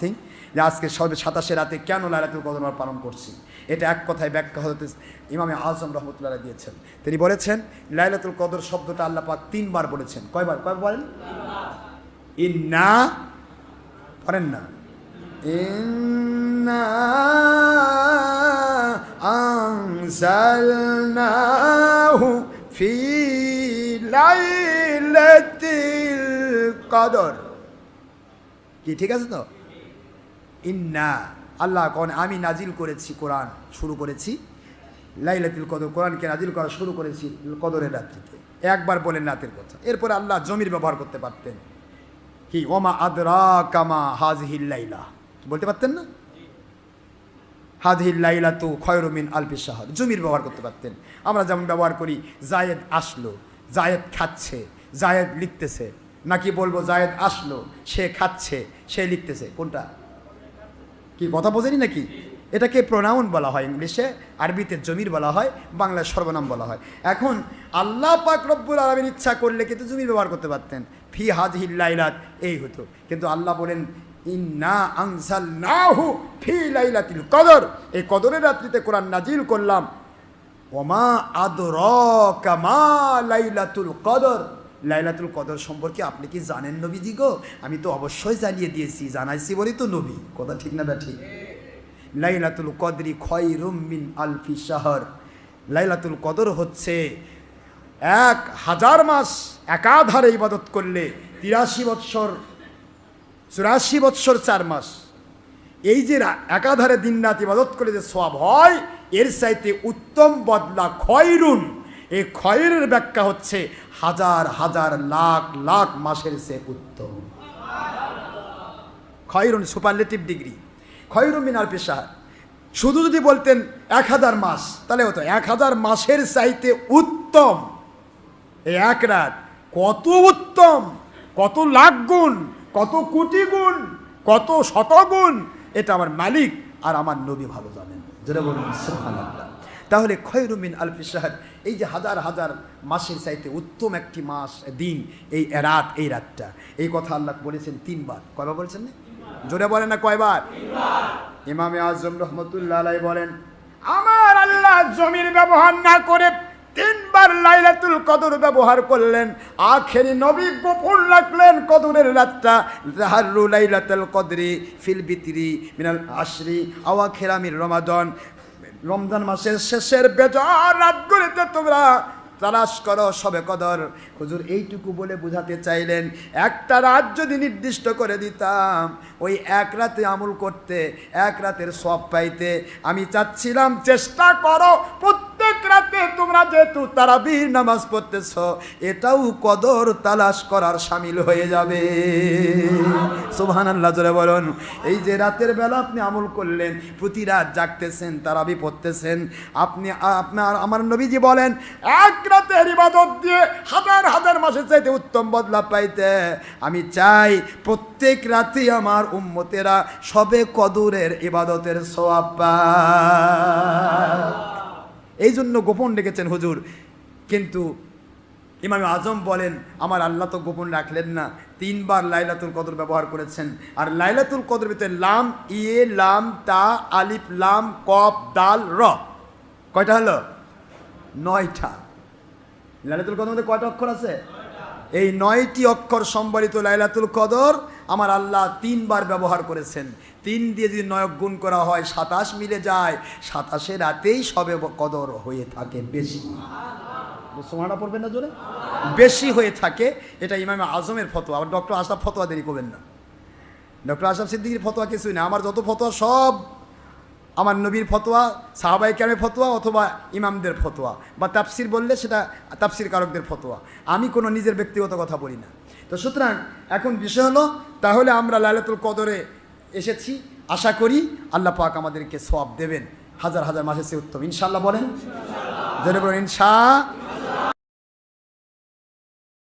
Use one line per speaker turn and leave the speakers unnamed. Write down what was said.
ঠিক যে আজকে সবে সাতাশে রাতে কেন লাইলাতুল কদর পালন করছি, এটা এক কথায় ব্যাখ্যা হতে ইমামে আজম রহমতুল্লাহ দিয়েছেন। তিনি বলেছেন, লাইলাতুল কদর শব্দটা আল্লাহ পাক তিনবার বলেছেন। কয়বার? কয়বার বলেন? ইন্না পারেন না। ফি কদর। কি, ঠিক আছে তো? ইন্না, আল্লাহ কন, আমি নাজিল করেছি কোরআন, শুরু করেছি। লাইলাতুল কদর, কোরআনকে নাজিল করা শুরু করেছি কদরের রাত্রিতে। একবার বলেন রাতের কথা। এরপরে আল্লাহ জমির ব্যবহার করতে পারতেন। কি? ওমা আদরা কামা হাজহিল লাইলা। কি বলতে পারতেন না? হাজহিল লাইলা তো খয়রমিন আলপি শাহর। জমির ব্যবহার করতে পারতেন। আমরা যেমন ব্যবহার করি, জায়েদ আসলো, জায়েদ খাচ্ছে, জায়েদ লিখতেছে। নাকি বলব, জায়েদ আসলো, সে খাচ্ছে, সে লিখতেছে। কোনটা? কি কথা বোঝেনি নাকি? এটাকে প্রোনাউন বলা হয় ইংলিশে, আরবিতে জমির বলা হয়, বাংলায় সর্বনাম বলা হয়। এখন আল্লাহ পাক রব্বুল আলমীর ইচ্ছা করলে কিন্তু জমির ব্যবহার করতে পারতেন। ফি হাজহিল লাইলাত, এই হতো। কিন্তু আল্লাহ বলেন, ইন্না আনসাল নাহু ফি লাইলাতিল কদর। এই কদরের রাত্রিতে কোরআন নাজিল করলাম, ওমা আদর কামা লাইলাতুল কদর। লাইলাতুল কদর সম্পর্কে আপনি কি জানেন নবীজি গো? আমি তো অবশ্যই জানিয়ে দিয়েছি, জানাইছি বলেই তো নবী। কথা ঠিক না ব্যাঠি লাইলাতুল কদরি খয় মিন আলফি শাহর। লাইলাতুল কদর হচ্ছে এক হাজার মাস একাধারে ইবাদত করলে তিরাশি বৎসর, চুরাশি বৎসর চার মাস। এই যে একাধারে দিন রাত ইবাদত করে যে সব হয়, এর চাইতে উত্তম বদলা খয়রুন। এই খয়ের ব্যাখ্যা হচ্ছে হাজার হাজার, লাখ লাখ মাসের সে উত্তম। খয়রুন সুপারলেটিভ ডিগ্রি খয়রুন মিনার পেশাহার শুধু যদি বলতেন এক হাজার মাস, তাহলে হতো এক হাজার মাসের চাইতে উত্তম। এই এক রাত কত উত্তম, কত লাখ গুণ, কত কোটি গুণ, কত শতগুণ এটা আমার মালিক আর আমার নবী ভালো জানেন। যেটা বলুন, সুবহানাল্লাহ। তাহলে খয়রুমিন আলফি শাহর। এই যে হাজার হাজার মাসের চাইতে উত্তম একটি মাস, দিন, এই রাত, এই রাতটা। এই কথা আল্লাহ বলেছেন তিনবার। কয়বার বলেছেন না? জোরে বলেন না কয়বার? ইমামে আজম রহমতুল্লাহ আলাই বলেন, আমার আল্লাহ জমির ব্যবহার না করে তিনবার লাইলাতুল কদর ব্যবহার করলেন। আখেরি নবী গোপন রাখলেন কদরের রাতটা। জাহারু লাইলাতুল কদরি ফিল বিতরি মিনাল আশরি আওয়াখিরামির রমাদন। রমজান মাসের শেষের বেজার রাতগুলিতে তোমরা তালাশ করো সবে কদর। হুজুর, এইটুকু বলে বুঝাতে চাইলেন, একটা রাত যদি নির্দিষ্ট করে দিতাম, ওই এক রাতে আমল করতে, এক রাতের সব পাইতে, আমি চাচ্ছিলাম, চেষ্টা করো, প্রত্যেক রাতে তোমরা যেহেতু তারাবির নামাজ পড়তেছ, এটাও কদর তালাশ করার সামিল হয়ে যাবে। সুবহান আল্লাহ জোরে বলুন। এই যে রাতের বেলা আপনি আমল করলেন, প্রতি রাত জাগতেছেন, তারাবি পড়তেছেন, আপনি আপনার আমার নবীজি বলেন, এক রাতের ইবাদত দিয়ে হাজার হাজার মাসের চাইতে উত্তম বদলা পাইতে। আমি চাই প্রত্যেক রাতে আমার উম্মতেরা সবে কদরের ইবাদতের সোয়াব পায় এই জন্য গোপন রেখেছেন হুজুর। কিন্তু ইমাম আজম বলেন, আমার আল্লাহ তো গোপন রাখলেন না। তিনবার লাইলাতুল কদর ব্যবহার করেছেন। আর লাইলাতুল কদর ভিতরে লাম ইয়ে লাম, তা, আলিফ, লাম কপ দাল, র। কয়টা হলো? নয়টা। লাইলাতুল কদর মধ্যে কয়টা অক্ষর আছে? এই নয়টি অক্ষর সম্বলিত লাইলাতুল কদর আমার আল্লাহ তিনবার ব্যবহার করেছেন। তিন দিয়ে যদি নয়ক গুণ করা হয়, সাতাশ মিলে যায়। সাতাশে রাতেই সবে কদর হয়ে থাকে বেশি। সোমাটা পড়বেন না জোরে? বেশি হয়ে থাকে, এটা ইমাম আজমের ফতোয়া। আবার ডক্টর আশরাফ ফতোয়া দেরি করবেন না। ডক্টর আশরাফ সিদ্দিকির ফতোয়া কিছুই না। আমার যত ফতোয়া সব আমার নবীর ফতোয়া সাহাবাই ক্যামের ফতোয়া অথবা ইমামদের ফতোয়া। বা তাফসির বললে সেটা তাফসির কারকদের ফতোয়া। আমি কোনো নিজের ব্যক্তিগত কথা বলি না। তো সুতরাং এখন বিষয় হলো, তাহলে আমরা লাইলাতুল কদরে এসেছি। আশা করি আল্লাহ পাক আমাদেরকে সব দেবেন। হাজার হাজার মাসে সে উত্তম। ইনশাল্লাহ বলেন? জোরে বলেন, ইনশা